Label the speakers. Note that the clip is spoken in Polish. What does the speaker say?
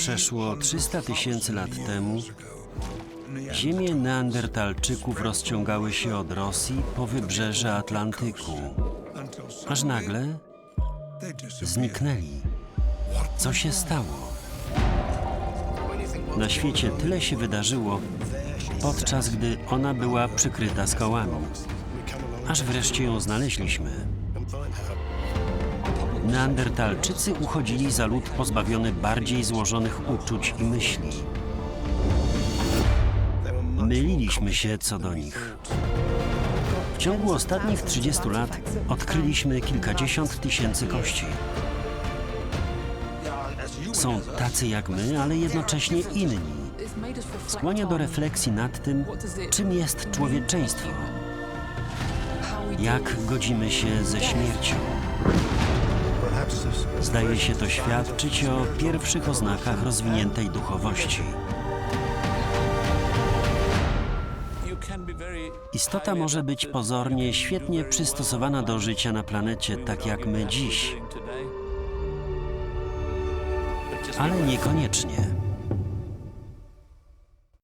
Speaker 1: Przeszło 300 tysięcy lat temu ziemie Neandertalczyków rozciągały się od Rosji po wybrzeże Atlantyku, aż nagle zniknęli. Co się stało? Na świecie tyle się wydarzyło, podczas gdy ona była przykryta skałami. Aż wreszcie ją znaleźliśmy. Neandertalczycy uchodzili za lud pozbawiony bardziej złożonych uczuć i myśli. Myliliśmy się co do nich. W ciągu ostatnich 30 lat odkryliśmy kilkadziesiąt tysięcy kości. Są tacy jak my, ale jednocześnie inni. Skłania do refleksji nad tym, czym jest człowieczeństwo, jak godzimy się ze śmiercią. Zdaje się to świadczyć o pierwszych oznakach rozwiniętej duchowości. Istota może być pozornie świetnie przystosowana do życia na planecie, tak jak my dziś, ale niekoniecznie.